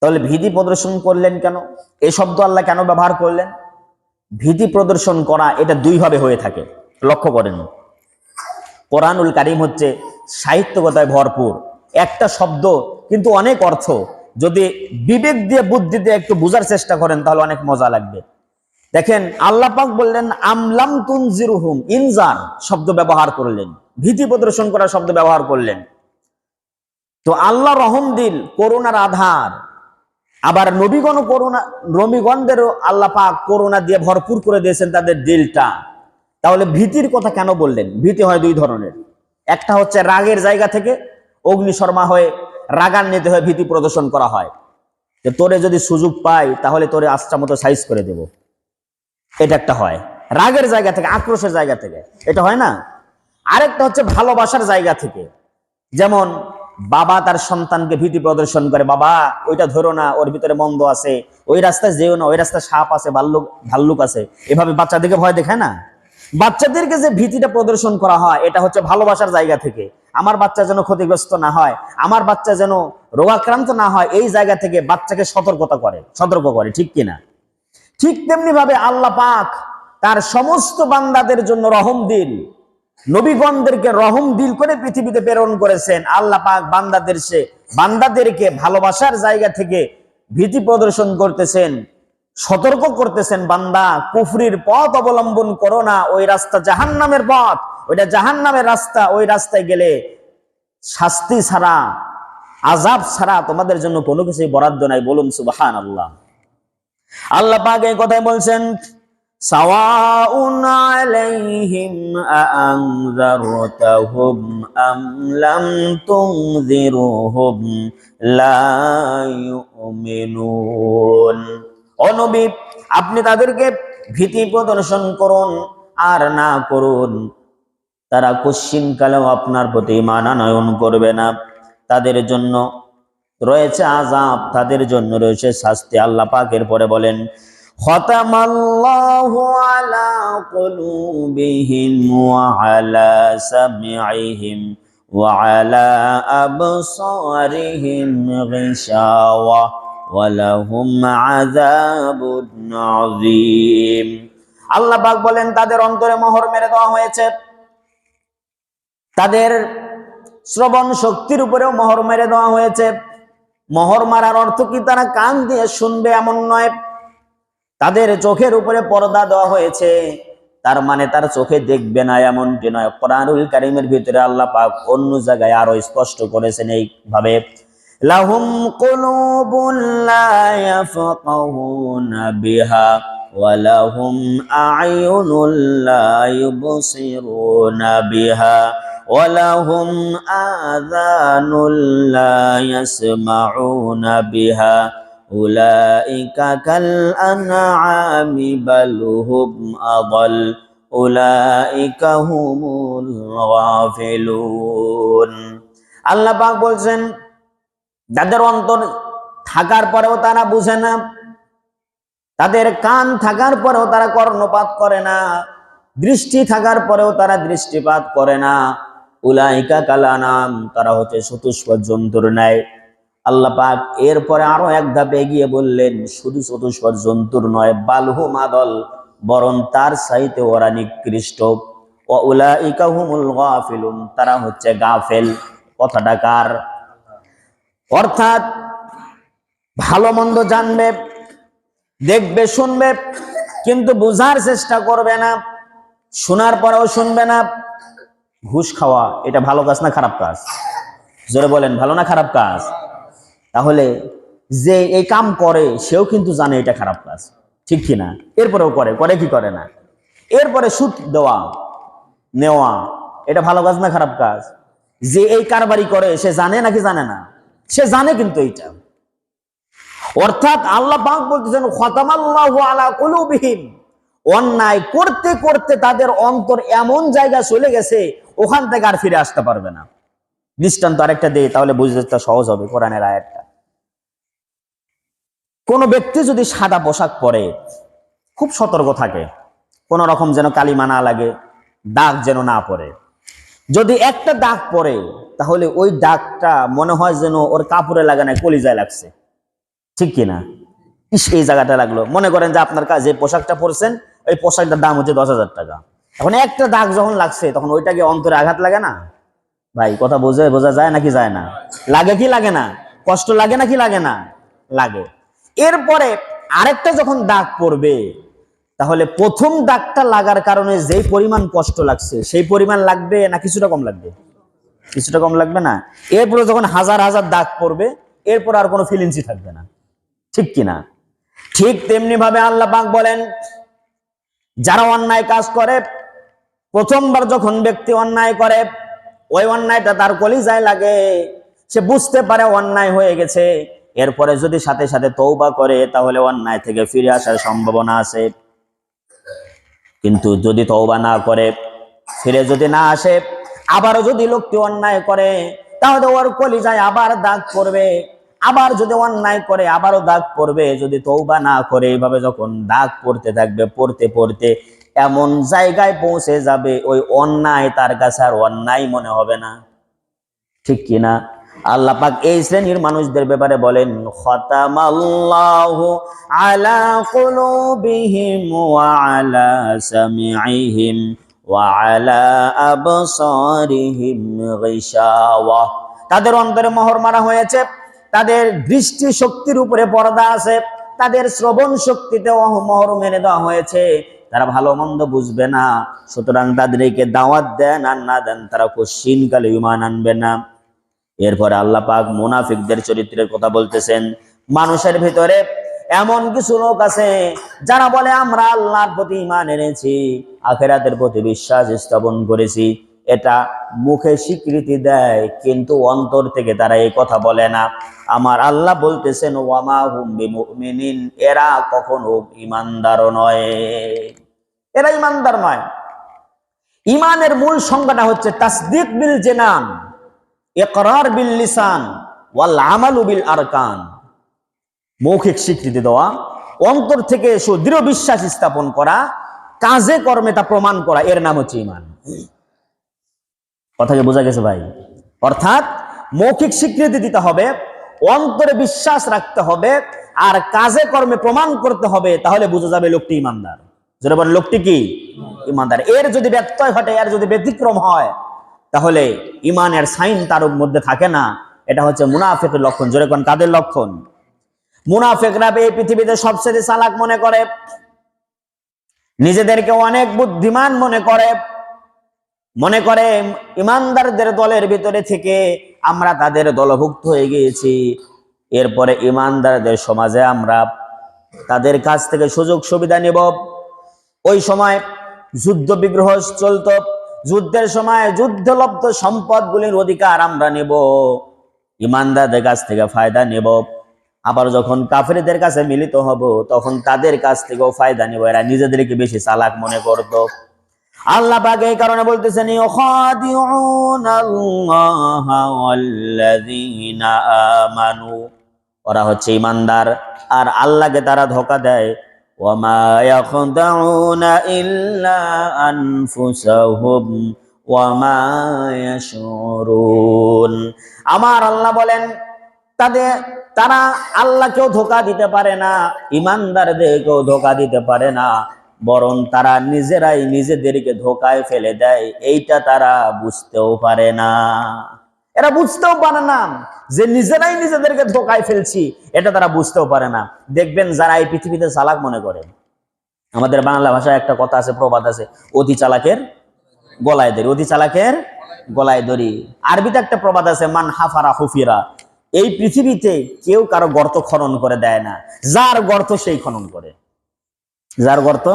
তাহলে ভীতি প্রদর্শন করলেন কেন? এই শব্দ আল্লাহ কেন ব্যবহার করলেন? ভীতি প্রদর্শন করা এটা দুইভাবে হয়ে থাকে। লক্ষ্য করেন। কোরআনুল কারিম হচ্ছে সাহিত্যকতায় ভরপুর। একটা শব্দ কিন্তু অনেক অর্থ। যদি বিবেক দিয়ে বুদ্ধি দিয়ে একটু বোঝার চেষ্টা করেন তাহলে অনেক মজা লাগবে। দেখেন, আল্লাহ পাক বললেন আমলাম তুনজিরুহুম ইনজার শব্দ ব্যবহার করলেন। ভীতি প্রদর্শন করার শব্দ ব্যবহার করলেন। তো আল্লাহ রহম দিল, করুণার আধার। আবার নবীগণ করুণা, নবীগণদেরও আল্লাহ পাক করুণা দিয়ে ভরপুর করে দিয়েছেন তাদের দিলটা। তাহলে ভীতির কথা কেন বললেন? ভীতি হয় দুই ধরনের। একটা হচ্ছে রাগের জায়গা থেকে অগ্নিশর্মা হয়ে রাগান্বিত হয়ে ভীতি প্রদর্শন করা হয়। যে তোরে যদি সুযোগ পাই, তাহলে তোরে আচ্ছা মতো সাইজ করে দেব। এটা একটা হয়। রাগের জায়গা থেকে, আক্রোশের জায়গা থেকে। এটা হয় না? আরেকটা হচ্ছে ভালোবাসার জায়গা থেকে। যেমন বাবা তার সন্তানকে ভীতি প্রদর্শন করে, বাবা, ওইটা ধরো না, ওর ভিতরে মন্দ আছে, ওই রাস্তায় যেও না, ওই রাস্তায় সাপ আছে, ভাল্লুক ভাল্লুক আছে। এভাবে বাচ্চাদেরকে ভয় দেখায় না? বাচ্চাদেরকে যে ভীতিটা প্রদর্শন করা হয়, এটা হচ্ছে ভালোবাসার জায়গা থেকে। আমার বাচ্চা যেন ক্ষতিগ্রস্ত না হয়, আমার বাচ্চা যেন রোগাক্রান্ত না হয়, এই জায়গা থেকে বাচ্চাকে সতর্কতা করে, সতর্ক করে, ঠিক কিনা ঠিক তেমনি ভাবে আল্লাহ পাক তার সমস্ত বান্দাদের জন্য রহম দিল নবীগণদেরকে রহম দিল করে পৃথিবীতে প্রেরণ করেছেন। আল্লাহ পাক বান্দাদের সে, বান্দাদেরকে ভালোবাসার জায়গা থেকে ভীতি প্রদর্শন করতেছেন, সতর্ক করতেছেন বান্দা, কুফরির পথ অবলম্বন করো না, ওই রাস্তা জাহান্নামের পথ। ওইটা জাহান্নামের রাস্তা, ওই রাস্তায় গেলে শাস্তি ছাড়া আজাব ছাড়া তোমাদের জন্য কোনো কিছুই বরাদ্দ নাই। বলুন সুবাহান আল্লাহ আল্লাহ পাক এই কথাই বলছেন সাওয়াউন আলাইহিম আআনজারতাহুম আম লাম তুনজিরুহুম লা ইউমিনুন ও নবী, আপনি তাদেরকে ভীতি প্রদর্শন করুন আর না করুন। তারা কশ্চিন কালেও আপনার প্রতি মানানয়ন করবে না। তাদের জন্য রয়েছে আজাব তাদের জন্য রয়েছে শাস্তি। আল্লাহ পাকের পরে বলেন লাহুম আল্লাহ বলেন, তাদের অন্তরে মোহর মেরে দেওয়া হয়েছে। তাদের শ্রবণ শক্তির উপরেও মোহর মেরে দেওয়া হয়েছে। মোহর মারার অর্থ কি? তারা কান দিয়ে শুনবে এমন নয়। তাদের চোখের উপরে পর্দা দেওয়া হয়েছে। তার মানে তার চোখে দেখবে না এমনটি নয়। কোরআনুল কারিমের ভিতরে আল্লাহ পাক অন্য জায়গায় আরও স্পষ্ট করেছেন এইভাবে। লাহুম কুলুবুল লা ইয়াফকাহুনা বিহা ওয়ালাহুম আয়ুনুল লা ইউবসিরুনা বিহা ওয়ালাহুম আযানুল লা ইয়াসমাউনা বিহা। উলাইকা কাল আনআমি বাল হুম আদাল, উলাইকা হুমুল গাফিলুন। আল্লাহ পাক বলছেন, যাদের অন্তর থাকার পরেও তারা বুঝে না, তাদের কান থাকার পরেও তারা কর্ণপাত করে না, দৃষ্টি থাকার পরেও তারা দৃষ্টিপাত করে না। উলাইকা কালানাম তারা হচ্ছে চতুষ্পদ জন্তুর ন্যায়। আল্লাহ পাক এরপরে আরও এক ধাপে এগিয়ে বললেন, শুধু চতুষ্পদ জন্তুর নয়, বালহু মাদল, বরং তার সাইতে ওরা নিকৃষ্ট। তারা হচ্ছে গাফেল। কথাটা কার? অর্থাৎ ভালো মন্দ জানবে, দেখবে, শুনবে, কিন্তু বুঝার চেষ্টা করবে না, শোনার পরেও শুনবে না। ঘুষ খাওয়া, এটা ভালো কাজ না খারাপ কাজ? জোরে বলেন, ভালো না খারাপ কাজ? তাহলে যে এই কাম করে, সেও কিন্তু জানে এটা খারাপ কাজ। ঠিক কি না? এরপরেও করে করে কি করে না? এরপরে সুদ দেওয়া, নেওয়া, এটা ভালো কাজ না খারাপ কাজ? যে এই কারবারি করে, সে জানে নাকি জানে না? সে জানে কিন্তু এইটা। অর্থাৎ আল্লাহ বলতেছেন, খতামাল্লাহু অন্যায় করতে করতে তাদের অন্তর এমন জায়গা চলে গেছে, ওখান থেকে আর ফিরে আসতে পারবে না। দৃষ্টান্ত আরেকটা দেই, তাহলে বুঝতে সহজ হবে কোরআনের আয়াতটা। কোন ব্যক্তি যদি সাদা পোশাক পরে, খুব সতর্ক থাকে। কোন রকম যেন কালিমা না লাগে, দাগ যেন না পড়ে। যদি একটা দাগ পড়ে, তাহলে ওই দাগটা মনে হয় যেন ওর কাপড়ে লাগানো কলিজায় লাগছে। ঠিক কিনা ইস, এই জায়গাটা লাগল। মনে করেন যে আপনার কাছে যে পোশাকটা পরছেন ওই পোশাকটার দাম হচ্ছে দশ হাজার টাকা। এখন একটা দাগ যখন লাগছে, তখন ওইটাকে অন্তরে আঘাত লাগে না? ভাই, কথা বোঝে বোঝা যায় নাকি যায় না? লাগে কি লাগে না? কষ্ট লাগে নাকি লাগে না? লাগে। এরপরে আরেকটা যখন দাগ পড়বে, তাহলে প্রথম দাগটা লাগার কারণে যেই পরিমাণ কষ্ট লাগছে, সেই পরিমাণ লাগবে না কিছুটা কম লাগবে? কিছুটা কম লাগবে না। এরপরে যখন হাজার হাজার দাগ পড়বে, এরপর আর কোনো ফিলিংসই থাকবে না। ঠিক কিনা ঠিক তেমনি ভাবে আল্লাহ পাক বলেন, যারা অন্যায় কাজ করে, প্রথমবার যখন ব্যক্তি অন্যায় করে, ওই অন্যায়টা তার কলিজায় লাগে, সে বুঝতে পারে অন্যায় হয়ে গেছে। এরপরে যদি সাথে সাথে তৌবা করে, তাহলে অন্যায় থেকে ফিরে আসার সম্ভাবনা আছে। কিন্তু যদি তৌবা না করে, ফিরে যদি না আসে, আবারও যদি লোকটি অন্যায় করে, তাহলে ওর কলিজায় আবার দাগ পড়বে। আবার যদি অন্যায় করে, আবারও দাগ পড়বে। যদি তৌবা না করে এইভাবে যখন দাগ পড়তে থাকবে, পড়তে পড়তে এমন জায়গায় পৌঁছে যাবে, ওই অন্যায় তার কাছে আর অন্যায় মনে হবে না। ঠিক কিনা আল্লাহ পাক এই শ্রেণির মানুষদের ব্যাপারে বলেন আলা আলা তাদের অন্তরে মোহর মারা হয়েছে, তাদের দৃষ্টি শক্তির উপরে পর্দা আছে, তাদের শ্রবণ শক্তিতে মোহর মেরে দেওয়া হয়েছে। তারা ভালো মন্দ বুঝবে না, সুতরাং তাদেরকে দাওয়াত দেন আর না দেন তারা কোশ্চিন কালে ইমান আনবে না। এরপরে আল্লাহ পাক মুনাফিকদের চরিত্রের কথা বলতেছেন। মানুষের ভিতরে এমন কিছু লোক আছে যারা বলে, আমরা আল্লাহর প্রতি ইমান এনেছি, আখেরাতের প্রতি বিশ্বাস স্থাপন করেছি। এটা মুখে স্বীকৃতি দেয়, কিন্তু অন্তর থেকে তারা এই কথা বলে না। আমার আল্লাহ বলতেছেন ওয়ামা হুম বিমুমিনিন এরা কখনো ইমানদার নয়। এরা ইমানদার নয়। ইমানের মূল সংজ্ঞাটা হচ্ছে তাসদিক বিল জেনান। ইকরার বিল লিসান ওয়াল আমালু বিল আরকান। মৌখিক স্বীকৃতি দেওয়া, অন্তর থেকে সুদৃঢ় বিশ্বাস স্থাপন করা, কাজে কর্মে তা প্রমাণ করা, এর নাম হচ্ছে ইমান কথা কি বোঝা গেছে ভাই? অর্থাৎ মৌখিক স্বীকৃতি দিতে হবে, অন্তরে বিশ্বাস রাখতে হবে, আর কাজে কর্মে প্রমাণ করতে হবে, তাহলে বোঝা যাবে লোকটি ইমানদার যেটা বলে লোকটি কি? ইমানদার এর যদি ব্যত্যয় ঘটে, এর যদি ব্যতিক্রম হয় তাহলে ইমানের সাইন তার মধ্যে থাকে না। এটা হচ্ছে মুনাফেকের লক্ষণ। জোরে কোন, কাদের লক্ষণ? মুনাফেকরা এই পৃথিবীতে সবচেয়ে চালাক মনে করে। নিজেদেরকে অনেক বুদ্ধিমান মনে করে। মনে করে ইমানদারদের দলের ভিতরে থেকে আমরা তাদের দলভুক্ত হয়ে গিয়েছি। এরপরে ইমানদারদের সমাজে আমরা তাদের কাছ থেকে সুযোগ সুবিধা নেব। ওই সময় যুদ্ধ বিগ্রহ চলত। যুদ্ধের সময় যুদ্ধলব্ধ সম্পদগুলির অধিকার আমরা নেব, ইমানদারদের কাছ থেকে ফায়দা নেব। আবার যখন কাফেরদের কাছে মিলিত হব, তখন তাদের কাছ থেকেও ফায়দা নেব, এরা নিজেদেরকে বেশি চালাক মনে করতো। আল্লাহ পাক এই কারণে বলতেছেন ওরা হচ্ছে ইমানদার, আর আল্লাহকে তারা ধোকা দেয়। ওয়ামা ইয়াখদাউনা ইল্লা আনফুসাহুম ওয়ামা ইয়াশউরুন আমার আল্লাহ বলেন, তাদের, তারা আল্লাহকেও ধোকা দিতে পারে না, ইমানদারদেরকেও ধোকা দিতে পারে না, বরং তারা নিজেরাই নিজেদেরকে ধোকায় ফেলে দেয়, এইটা তারা বুঝতেও পারে না। এরা বুঝতেও পারে না যে নিজেরাই নিজেদেরকে ধোকায় ফেলছি, এটা তারা বুঝতেও পারে না। দেখবেন যারা এই পৃথিবীতে চালাক মনে করে। আমাদের বাংলা ভাষায় একটা কথা আছে, প্রবাদ আছে, অতি চালাকের গলায় দড়ি। অতি চালাকের গলায় দড়ি। আরবিতে একটা প্রবাদ আছে, মান হাফারা হুফিরা। এই পৃথিবীতে কেউ কারও গর্ত খনন করে দেয় না। যার গর্ত সেই খনন করে। যার গর্ত